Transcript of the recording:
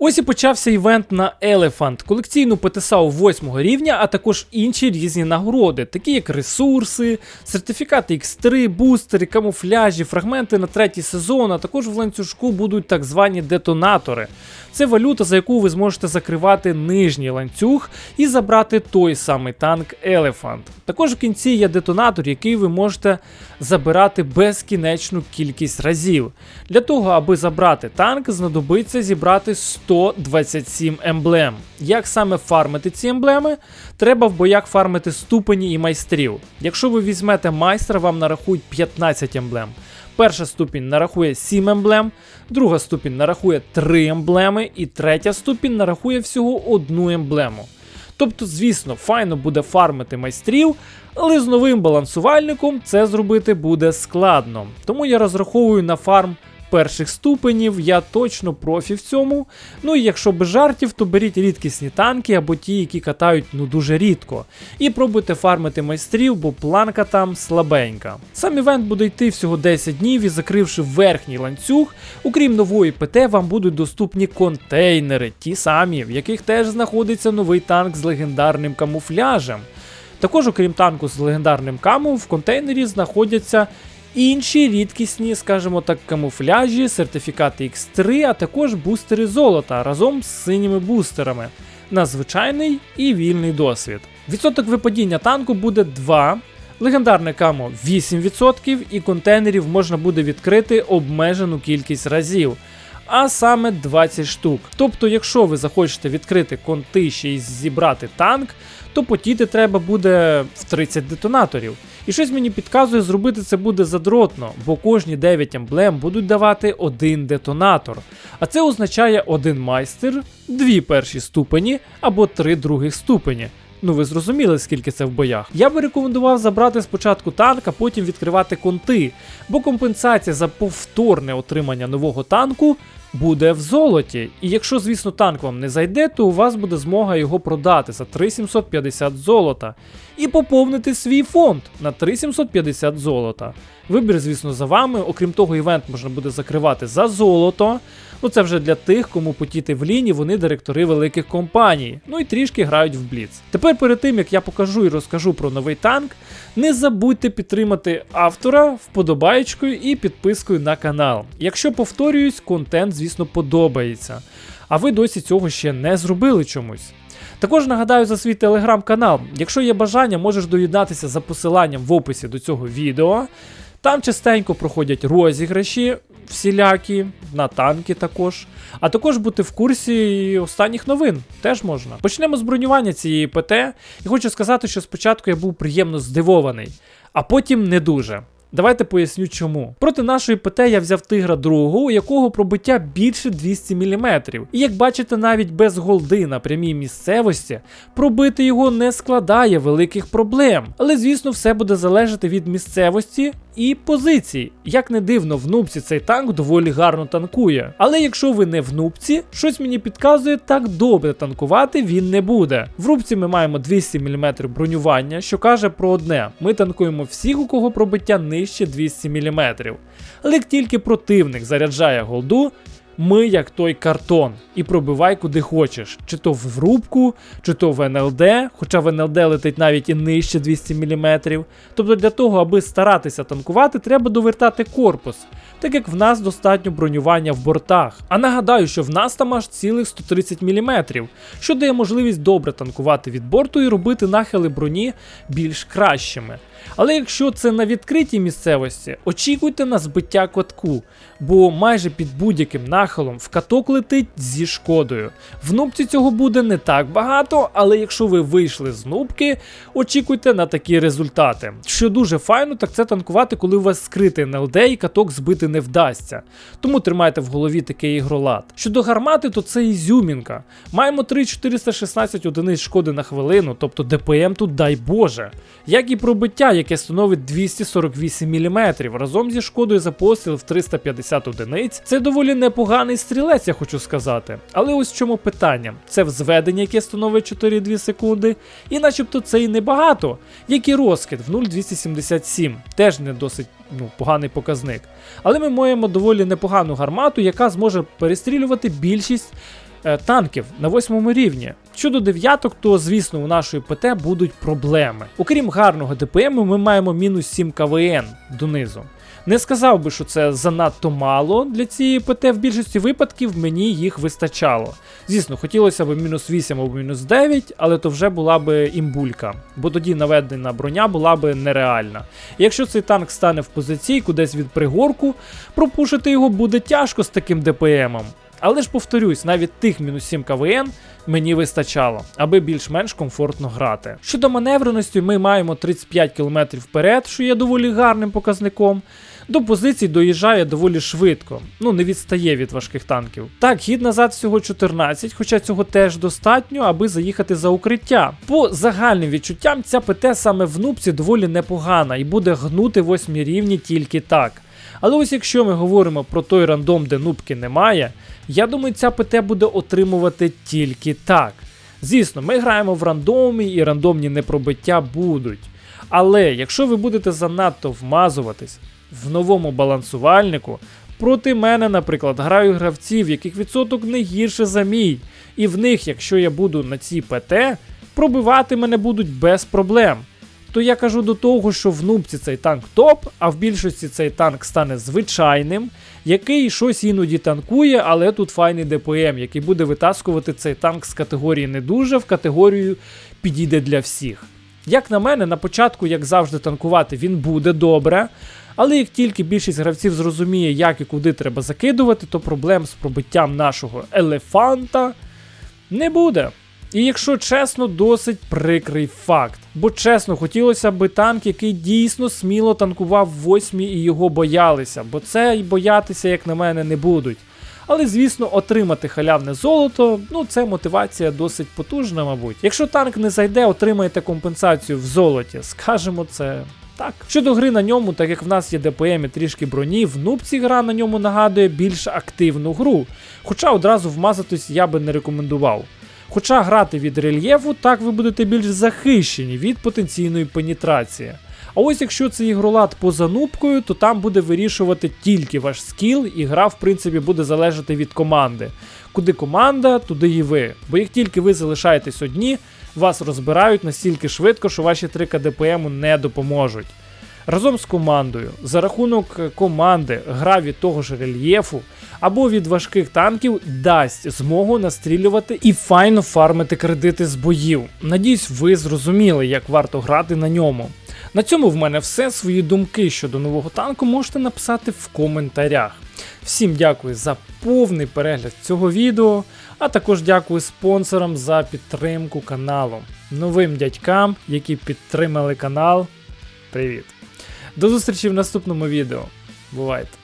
Ось і почався івент на Elephant, колекційну ПТСАУ 8 рівня, а також інші різні нагороди, такі як ресурси, сертифікати X3, бустери, камуфляжі, фрагменти на третій сезон, а також в ланцюжку будуть так звані детонатори. Це валюта, за яку ви зможете закривати нижній ланцюг і забрати той самий танк Elephant. Також в кінці є детонатор, який ви можете забирати безкінечну кількість разів. Для того, аби забрати танк, знадобиться зібрати 127 емблем. Як саме фармити ці емблеми? Треба в боях фармити ступені і майстрів. Якщо ви візьмете майстра, вам нарахують 15 емблем. Перша ступінь нарахує 7 емблем, друга ступінь нарахує 3 емблеми, і третя ступінь нарахує всього одну емблему. Тобто, звісно, файно буде фармити майстрів, але з новим балансувальником це зробити буде складно. Тому я розраховую на фарм перших ступенів, я точно профі в цьому. Ну і якщо без жартів, то беріть рідкісні танки або ті, які катають ну дуже рідко. І пробуйте фармити майстрів, бо планка там слабенька. Сам івент буде йти всього 10 днів і закривши верхній ланцюг, окрім нової ПТ, вам будуть доступні контейнери, ті самі, в яких теж знаходиться новий танк з легендарним камуфляжем. Також, окрім танку з легендарним каму, в контейнері знаходяться інші рідкісні, скажімо так, камуфляжі, сертифікати X3, а також бустери золота разом з синіми бустерами на звичайний і вільний досвід. Відсоток випадіння танку буде 2. Легендарне камо 8% і контейнерів можна буде відкрити обмежену кількість разів, а саме 20 штук. Тобто, якщо ви захочете відкрити конти ще й зібрати танк, то потіти треба буде в 30 детонаторів. І щось мені підказує, зробити це буде задротно, бо кожні 9 емблем будуть давати один детонатор. А це означає один майстер, дві перші ступені або три других ступені. Ну ви зрозуміли, скільки це в боях. Я би рекомендував забрати спочатку танк, а потім відкривати конти, бо компенсація за повторне отримання нового танку буде в золоті. І якщо, звісно, танк вам не зайде, то у вас буде змога його продати за 3750 золота і поповнити свій фонд на 3750 золота. Вибір, звісно, за вами. Окрім того, івент можна буде закривати за золото. Ну це вже для тих, кому потіти в ліні, вони директори великих компаній. Ну і трішки грають в Бліц. Тепер перед тим як я покажу і розкажу про новий танк, не забудьте підтримати автора вподобаєчкою і підпискою на канал. Якщо повторююсь, контент, звісно, подобається. А ви досі цього ще не зробили чомусь. Також нагадаю за свій телеграм-канал. Якщо є бажання, можеш доєднатися за посиланням в описі до цього відео. Там частенько проходять розіграші всілякі, на танки також. А також бути в курсі останніх новин теж можна. Почнемо з бронювання цієї ПТ. І хочу сказати, що спочатку я був приємно здивований, а потім не дуже. Давайте поясню чому. Проти нашої ПТ я взяв тигра другого, у якого пробиття більше 200 мм. І як бачите, навіть без голди на прямій місцевості пробити його не складає великих проблем. Але звісно, все буде залежати від місцевості і позиції. Як не дивно, в нубці цей танк доволі гарно танкує. Але якщо ви не в нубці, щось мені підказує, так добре танкувати він не буде. В рубці ми маємо 200 мм бронювання, що каже про одне: ми танкуємо всіх, у кого пробиття нижче 200 мм. Але як тільки противник заряджає голду, ми як той картон і пробивай куди хочеш, чи то в рубку, чи то в НЛД, хоча в НЛД летить навіть і нижче 200 мм. Тобто для того, аби старатися танкувати, треба довертати корпус, так як в нас достатньо бронювання в бортах. А нагадаю, що в нас там аж цілих 130 мм, що дає можливість добре танкувати від борту і робити нахили броні більш кращими. Але якщо це на відкритій місцевості, очікуйте на збиття катку, бо майже під будь-яким нахилом в каток летить зі шкодою. В нубці цього буде не так багато, але якщо ви вийшли з нубки, очікуйте на такі результати. Що дуже файно, так це танкувати, коли у вас скритий НЛД і каток збити не вдасться. Тому тримайте в голові такий ігролад. Щодо гармати, то це ізюмінка. Маємо 3416 одиниць шкоди на хвилину, тобто ДПМ тут дай Боже. Як і пробиття, яке становить 248 мм, разом зі шкодою за постріл в 350 одиниць, це доволі непоганий стрілець, я хочу сказати. Але ось в чому питання: це взведення, яке становить 4,2 секунди, і начебто це і небагато, як і розкид в 0,277, теж не досить ну, поганий показник. Але ми маємо доволі непогану гармату, яка зможе перестрілювати більшість е, танків на восьмому рівні. Щодо дев'яток, то звісно у нашої ПТ будуть проблеми. Окрім гарного ДПМ, ми маємо мінус 7 КВН донизу. Не сказав би, що це занадто мало для цієї ПТ. В більшості випадків мені їх вистачало. Звісно, хотілося б мінус 8 або мінус 9, але то вже була би імбулька, бо тоді наведена броня була би нереальна. Якщо цей танк стане в позиційку десь від пригорку, пропушити його буде тяжко з таким ДПМом. Але ж повторюсь, навіть тих мінус 7 КВН мені вистачало, аби більш-менш комфортно грати. Щодо маневреності, ми маємо 35 км вперед, що є доволі гарним показником. До позицій доїжджає доволі швидко, ну не відстає від важких танків. Так, хід назад всього 14, хоча цього теж достатньо, аби заїхати за укриття. По загальним відчуттям, ця ПТ саме в нубці доволі непогана і буде гнути восьмі рівні тільки так. Але ось якщо ми говоримо про той рандом, де нубки немає, я думаю, ця ПТ буде отримувати тільки так. Звісно, ми граємо в рандомі і рандомні непробиття будуть. Але якщо ви будете занадто вмазуватись в новому балансувальнику, проти мене, наприклад, грають гравці, в яких відсоток не гірше за мій, і в них, якщо я буду на цій ПТ, пробивати мене будуть без проблем. То я кажу до того, що в нубці цей танк топ, а в більшості цей танк стане звичайним, який щось іноді танкує, але тут файний ДПМ, який буде витаскувати цей танк з категорії не дуже в категорію підійде для всіх. Як на мене, на початку, як завжди, танкувати він буде добре. Але як тільки більшість гравців зрозуміє, як і куди треба закидувати, то проблем з пробиттям нашого елефанта не буде. І якщо чесно, досить прикрий факт. Бо чесно, хотілося б танк, який дійсно сміло танкував восьмі і його боялися, бо це й боятися, як на мене, не будуть. Але, звісно, отримати халявне золото, ну це мотивація досить потужна, мабуть. Якщо танк не зайде, отримаєте компенсацію в золоті. Скажемо це так. Щодо гри на ньому, так як в нас є ДПМ і трішки броні, в нубці гра на ньому нагадує більш активну гру. Хоча одразу вмазатись я би не рекомендував. Хоча грати від рельєфу, так ви будете більш захищені від потенційної пенетрації. А ось якщо це ігролад поза нубкою, то там буде вирішувати тільки ваш скіл, і гра, в принципі, буде залежати від команди. Куди команда, туди і ви. Бо як тільки ви залишаєтесь одні, вас розбирають настільки швидко, що ваші 3 КДПМу не допоможуть. Разом з командою, за рахунок команди, гра від того ж рельєфу або від важких танків дасть змогу настрілювати і файно фармити кредити з боїв. Надіюсь, ви зрозуміли, як варто грати на ньому. На цьому в мене все. Свої думки щодо нового танку можете написати в коментарях. Всім дякую за повний перегляд цього відео, а також дякую спонсорам за підтримку каналу. Новим дядькам, які підтримали канал. Привіт! До зустрічі в наступному відео. Бувайте!